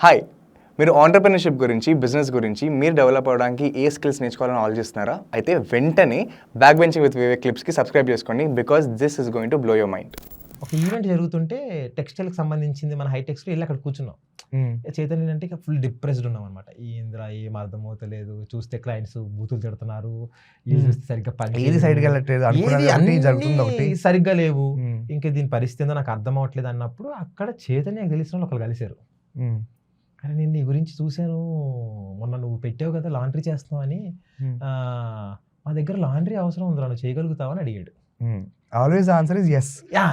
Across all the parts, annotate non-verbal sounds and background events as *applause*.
Hi మీరు entrepreneurship గురించి business గురించి మీరు డెవలప్ అవ్వడానికి ఏ స్కిల్స్ నేర్చుకోవాలని ఆలోచిస్తున్నారా? అయితే వెంటనే బ్యాక్ బెంచింగ్ విత్ వివేక్ క్లిప్స్కి సబ్స్క్రైబ్ చేసుకోండి because this is going to blow your mind ఒక ఈవెంట్ జరుగుతుంటే టెక్స్టైల్కి సంబంధించింది మన హైటెక్స్లో వెళ్ళి అక్కడ కూర్చున్నాం. చైతన్య అంటే ఇక ఫుల్ డిప్రెస్డ్ ఉన్నాం అనమాట ఈ ఇంద్ర ఏం అర్థమవుతలేదు చూస్తే క్లయింట్స్ బూతులు తిడుతున్నారు. Hmm. చూస్తే సరిగ్గా పని ఏది చేయలేదు. సైడ్కి వెళ్ళట్లేదు అనుకున్నది ఏది ఒకటి అన్నీ జరుగుతుంది ఒకటి. సరిగ్గా లేవు. ఉమ్, ఇంకా దీని పరిస్థితి ఏందో నాకు అర్థం అవ్వట్లేదు అన్నప్పుడు అక్కడ చైతన్యకు తెలిసిన వాళ్ళు ఒకరు కలిశారు. కానీ నేను నీ గురించి చూశాను. మొన్న నువ్వు పెట్టావు కదా లాండ్రీ చేస్తున్నావు అని. మా దగ్గర లాండ్రీ అవసరం ఉందిరా నువ్వు చేయగలుగుతావు అని అడిగాడు. Always answer is yes yeah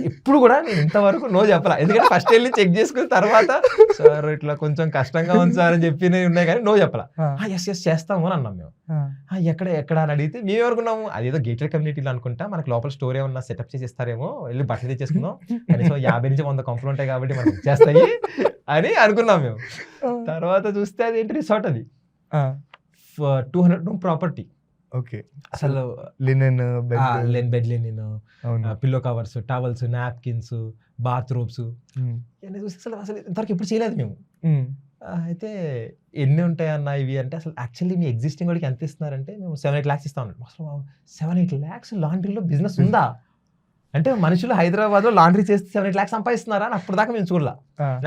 ఇప్పుడు కూడా నేను ఇంతవరకు నో చెప్పాల. ఎందుకంటే ఫస్ట్ వెళ్ళి చెక్ చేసుకున్న తర్వాత సార్ ఇట్లా కొంచెం కష్టంగా ఉంది సార్ అని చెప్పి ఉన్నాయి కానీ నో చెప్పాల. ఎస్ ఎస్ చేస్తాము అని అన్నాం మేము. "ఆ, ఎక్కడ ఎక్కడ అని అడిగితే మేము అనుకున్నాము అదేదో గేటెడ్ కమ్యూనిటీలో అనుకుంటా మనకి లోపల స్టోర్ ఏమన్నా సెటప్ చేసి ఇస్తారేమో వెళ్ళి బట్టలు తెచ్చేసుకుందాం. కనీసం యాభై నుంచి వంద కంపులు ఉంటాయి కాబట్టి మనకి చేస్తాయి అని అనుకున్నాం మేము. తర్వాత చూస్తే అది ఏంటి రిసార్ట్ అది. Two hundred room property. Okay. అసలు లినెన్ లెన్ బెడ్ లెనిన్ అవును. Pillow covers towels napkins bathrooms. చూస్తే అసలు అసలు ఇంతవరకు ఎప్పుడు చేయలేదు మేము. అయితే ఎన్ని ఉంటాయి అన్న ఇవి అంటే అసలు యాక్చువల్లీ మీ ఎగ్జిస్టింగ్ వాడికి ఎంత ఇస్తున్నారంటే మేము సెవెన్ ఎయిట్ ల్యాక్స్ ఇస్తాం అసలు సెవెన్ ఎయిట్ ల్యాక్స్ లాండ్రీలో బిజినెస్ ఉందా? అంటే మనుషులు హైదరాబాద్లో లాండ్రీ చేస్తే సెవెన్ ఎయిట్ ల్యాక్స్ సంపాదిస్తున్నారా అని అప్పుడు దాకా మేము చూడలా.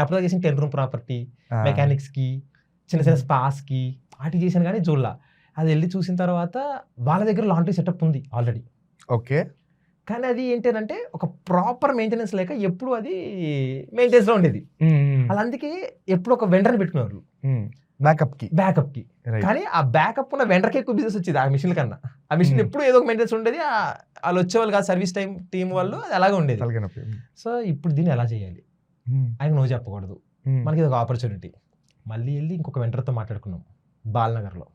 అప్పుడు దాకా చేసిన టెన్ రూమ్ ప్రాపర్టీ మెకానిక్స్కి చిన్న చిన్న స్పాస్కి వాటి చేశాను కానీ చూడలా. అది వెళ్ళి చూసిన తర్వాత వాళ్ళ దగ్గర లాండ్రీ సెటప్ ఉంది ఆల్రెడీ. ఓకే. కానీ అది ఏంటంటే ఒక ప్రాపర్ మెయింటెనెన్స్ లేక ఎప్పుడు అది మెయింటెనెన్స్లో ఉండేది. అలా అందుకే ఎప్పుడు ఒక వెండర్ని కి బ్యాకప్కి. రైట్. కానీ ఆ బ్యాకప్ ఉన్న వెండర్కి ఎక్కువ బిజినెస్ వచ్చేది ఆ మిషన్ కన్నా. ఆ మిషన్. ఎప్పుడు ఏదో ఒక మెయింటెనెన్స్ ఉండేది వాళ్ళు వచ్చేవాళ్ళు కాదు సర్వీస్ టైం టీం వాళ్ళు అది అలాగే ఉండేది. సో ఇప్పుడు దీన్ని ఎలా చేయాలి? ఆయన నువ్వు చెప్పకూడదు. మనకి ఇది ఒక ఆపర్చునిటీ. మళ్ళీ వెళ్ళి ఇంకొక వెండర్తో మాట్లాడుకున్నాం బాల్నగర్లో.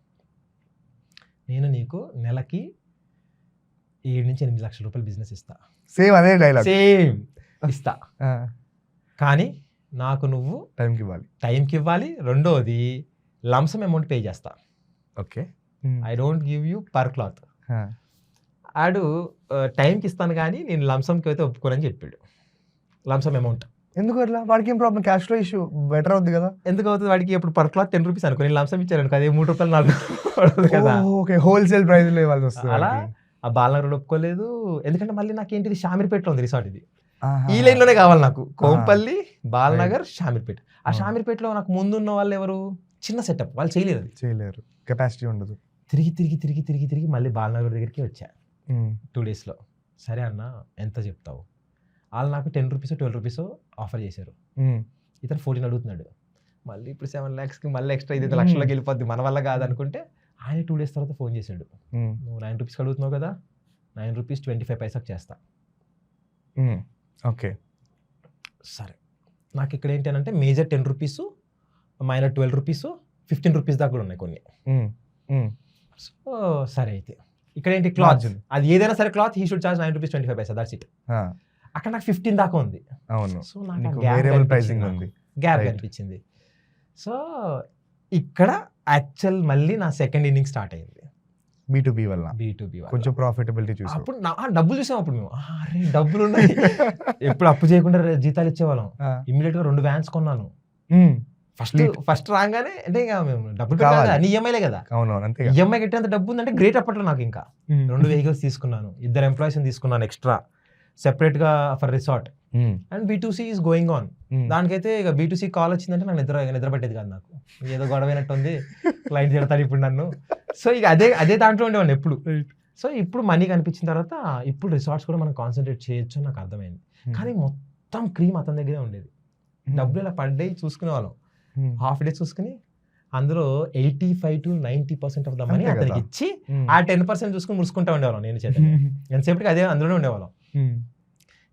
నేను నీకు నెలకి ఏడు నుంచి ఎనిమిది లక్షల రూపాయలు బిజినెస్ ఇస్తా. సేమ్ అదే డైలాగ్ సేమ్ ఇస్తా. *laughs* కానీ నాకు నువ్వు టైంకి ఇవ్వాలి. టైంకి ఇవ్వాలి. రెండోది లంసమ్ అమౌంట్ పే చేస్తా. Okay I don't give you per cloth ఆడు టైంకి ఇస్తాను కానీ నేను లంసమ్కి అయితే ఒప్పుకోనని చెప్పాడు. లంసమ్ అమౌంట్ ఎందుకు అట్లా? వాడికి ఏం ప్రాబ్లం క్యాష్లో ఇష్యూ బెటర్ అవుతుంది కదా. ఎందుకు అవుతుంది? వాడికి ఇప్పుడు పర్ క్లాత్ టెన్ రూపీస్ అనుకో నేను లంసమ్ ఇచ్చాను అదే మూడు రూపాయలు నాలుగు కదా. ఓకే హోల్సేల్ ప్రైస్లో ఇవ్వాల్సి వస్తుంది అలా. ఆ బాలనగర్ ఒప్పుకోలేదు. ఎందుకంటే మళ్ళీ నాకేంటిది షామీర్పేటలో ఉంది రిసార్ట్ ఇది. ఈ లైన్లోనే కావాలి నాకు. కోంపల్లి బాలనగర్ షామీర్పేట. ఆ షామీర్పేటలో నాకు ముందున్న వాళ్ళు ఎవరు? చిన్న సెటప్. వాళ్ళు చేయలేరు అది. చేయలేరు. కెపాసిటీ ఉండదు. తిరిగి తిరిగి తిరిగి తిరిగి తిరిగి మళ్ళీ బాలనగర్ దగ్గరికి వచ్చా. టూ డేస్లో. సరే అన్న ఎంత చెప్తావు? వాళ్ళు నాకు ten rupees twelve rupees offer చేశారు. ఇతను ఫోర్టీన్ అడుగుతున్నాడు. మళ్ళీ ఇప్పుడు సెవెన్ ల్యాక్స్కి మళ్ళీ ఎక్స్ట్రా ఇది లక్షల్లోకి వెళ్ళిపోద్ది. మన వల్ల కాదనుకుంటే ఆయన టూ డేస్ తర్వాత ఫోన్ చేశాడు. నువ్వు నైన్ రూపీస్కి అడుగుతున్నావు కదా నైన్ రూపీస్ ట్వంటీ ఫైవ్ పైసాకి చేస్తా ఓకే. సరే. నాకు ఇక్కడ ఏంటంటే major ten rupees minor twelve rupees fifteen rupees దాకా కూడా ఉన్నాయి కొన్ని. సో సరే అయితే. ఇక్కడ ఏంటి క్లాత్. అది ఏదైనా సరే cloth he should charge nine rupees twenty five paisa that's it అక్కడ నాకు ఫిఫ్టీన్ దాకా ఉంది. అవును. సో నాకు గ్యాప్. కనిపించింది సో ఇక్కడ యాక్చువల్ మళ్ళీ నా సెకండ్ ఇన్నింగ్ స్టార్ట్ అయింది. బీ టు బి వల్ల. బీ టు బీ కొంచెం ప్రాఫిటబిలిటీ చూసావు. అప్పుడు నా డబ్బులు చూసాం అప్పుడు మేము. అరే డబ్బులు ఉన్నాయి *laughs* ఎప్పుడు అప్పు చేయకుండా జీతాలు ఇచ్చేవాళ్ళం. ఆ, ఇమ్మీడియట్గా రెండు వ్యాన్స్ కొన్నాను. ఫస్ట్. ఫస్ట్ రాగానే అంటే ఇక మేము డబ్బులు కావాలి. అన్ని ఈఎంఐలే కదా. అవునవును అంతే ఈఎంఐ కట్టేంత డబ్బు ఉందంటే గ్రేట్ అప్పట్లో నాకు ఇంకా. రెండు వెహికల్స్ తీసుకున్నాను. ఇద్దరు ఎంప్లాయీస్ తీసుకున్నాను ఎక్స్ట్రా సెపరేట్గా for resort and B to C is going on దానికైతే ఇక బీటూసీ కాల్ వచ్చిందంటే నాకు నిద్ర నిద్ర పట్టేది కాదు నాకు. ఏదో గొడవ అయినట్టు ఉంది క్లయింట్ తిడతాడు ఇప్పుడు నన్ను. సో ఇక అదే అదే దాంట్లో ఉండేవాడిని ఎప్పుడు. సో ఇప్పుడు మనీ కనిపించిన తర్వాత ఇప్పుడు రిసార్ట్స్ కూడా మనం కాన్సన్ట్రేట్ చేయొచ్చు అని నాకు అర్థమైంది. కానీ మొత్తం క్రీమ్ అతని దగ్గరే ఉండేది. డబ్బులు ఇలా పడ్డాయి చూసుకునే వాళ్ళం. హాఫ్ డే చూసుకుని అందులో eighty five to ninety percent of the money. అతనికి ఇచ్చి ఆ టెన్ పర్సెంట్ చూసుకుని మురుసుకుంటా ఉండేవాళ్ళం నేను చేత. ఎంతసేపటికి అదే అందులోనే ఉండేవాళ్ళం.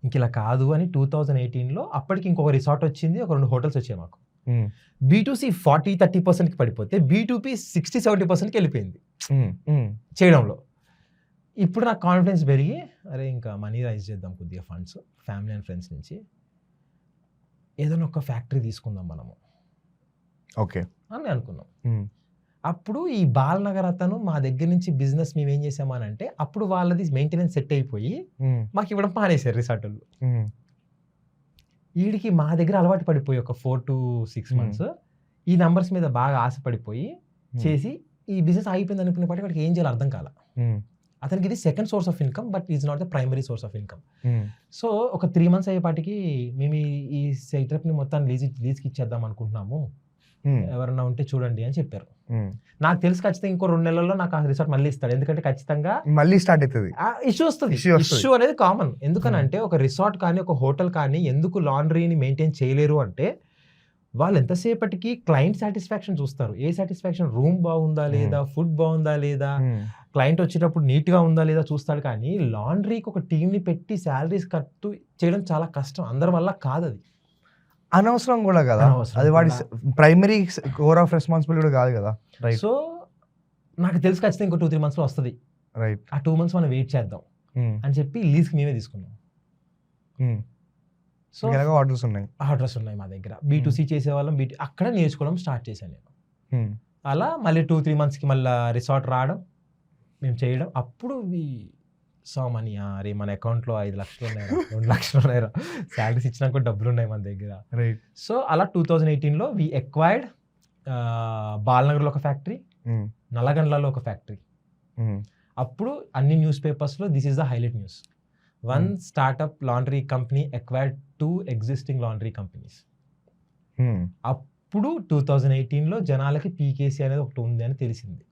ఇంక ఇలా కాదు అని టూ థౌజండ్ ఎయిటీన్లో అప్పటికి ఇంకొక రిసార్ట్ వచ్చింది ఒక రెండు హోటల్స్ వచ్చాయి మాకు. బీటూసీ ఫార్టీ థర్టీ పర్సెంట్కి పడిపోతే బీటూపీ సిక్స్టీ సెవెంటీ పర్సెంట్కి వెళ్ళిపోయింది. చేయడంలో. ఇప్పుడు నాకు కాన్ఫిడెన్స్ పెరిగి అరే ఇంకా మనీ రైజ్ చేద్దాం కొద్దిగా ఫండ్స్ ఫ్యామిలీ అండ్ ఫ్రెండ్స్ నుంచి. ఏదైనా ఒక ఫ్యాక్టరీ తీసుకుందాం మనము. ఓకే. అని అనుకున్నాం. అప్పుడు ఈ బాలనగర్ అతను మా దగ్గర నుంచి బిజినెస్ మేము ఏం చేసామనంటే అప్పుడు వాళ్ళది మెయింటెనెన్స్ సెట్ అయిపోయి మాకు ఇవ్వడం మానేశారు రిసార్ట్ వాళ్ళు. వీడికి మా దగ్గర అలవాటు పడిపోయి ఒక ఫోర్ టు సిక్స్. మంత్స్ ఈ నంబర్స్ మీద బాగా ఆశపడిపోయి చేసి ఈ బిజినెస్ అయిపోయింది అనుకునే పాటి వాడికి ఏం చేయాలో అర్థం కాల. అతనికి ఇది second source of income but is not the primary source of income. So ఒక త్రీ మంత్స్ అయ్యేపాటికి మేము ఈ- ఈ సెటప్ని మొత్తం లీజ్ లీజ్కి ఇచ్చేద్దాం అనుకుంటున్నాము. ఎవరన్నా ఉంటే చూడండి అని చెప్పారు. నాకు తెలుసు ఖచ్చితంగా ఇంకో రెండు నెలల్లో నాకు ఆ రిసార్ట్ మళ్ళీ ఇస్తాడు. ఎందుకంటే ఖచ్చితంగా మళ్ళీ స్టార్ట్ అవుతుంది. ఇష్యూ వస్తుంది. ఇష్యూ అనేది కామన్ ఎందుకనంటే ఒక రిసార్ట్ కానీ ఒక హోటల్ కానీ ఎందుకు లాండ్రీని మెయింటైన్ చేయలేరు అంటే వాళ్ళు ఎంతసేపటికి క్లయింట్ సాటిస్ఫాక్షన్ చూస్తారు. ఏ సాటిస్ఫాక్షన్? రూమ్ బాగుందా లేదా? ఫుడ్ బాగుందా లేదా? క్లయింట్ వచ్చేటప్పుడు నీట్గా ఉందా లేదా చూస్తాడు కానీ లాండ్రీకి ఒక టీమ్ని పెట్టి శాలరీస్ కట్టు చేయడం చాలా కష్టం. అందరి వల్ల కాదు అది అనవసరం కూడా కదా. అనవసరం అది వాడి. ప్రైమరీ కోర్ ఆఫ్ రెస్పాన్సిబిలిటీ కూడా కాదు కదా. రైట్ సో నాకు తెలుసు ఖచ్చితంగా ఇంకో టూ త్రీ మంత్స్లో వస్తుంది. రైట్ ఆ టూ మంత్స్ మనం వెయిట్ చేద్దాం. అని చెప్పి లీజ్ మేమే తీసుకున్నాం. సో ఎలాగో ఆర్డర్స్ ఉన్నాయి. ఆర్డర్స్ ఉన్నాయి మా దగ్గర. బీటూసీ చేసేవాళ్ళం బీటీ అక్కడ నేర్చుకోవడం స్టార్ట్ చేశాను నేను. Hmm. అలా మళ్ళీ టూ త్రీ మంత్స్కి మళ్ళీ రిసార్ట్ రావడం మేము చేయడం. అప్పుడు సామని అరే మన అకౌంట్లో ఐదు లక్షలు ఉన్నాయా రెండు లక్షలు ఉన్నాయా శాలరీస్ ఇచ్చినా కూడా డబ్బులు ఉన్నాయి మన దగ్గర. రైట్. సో అలా టూ థౌజండ్ ఎయిటీన్లో వి ఎక్వైర్డ్ బాలనగర్లో ఒక ఫ్యాక్టరీ నల్లగండ్లలో ఒక ఫ్యాక్టరీ. అప్పుడు అన్ని న్యూస్ పేపర్స్లో this is the highlight news. One startup laundry company acquired two existing laundry companies. అప్పుడు టూ థౌజండ్ ఎయిటీన్లో జనాలకి పీకేసీ అనేది ఒకటి ఉంది అని తెలిసింది.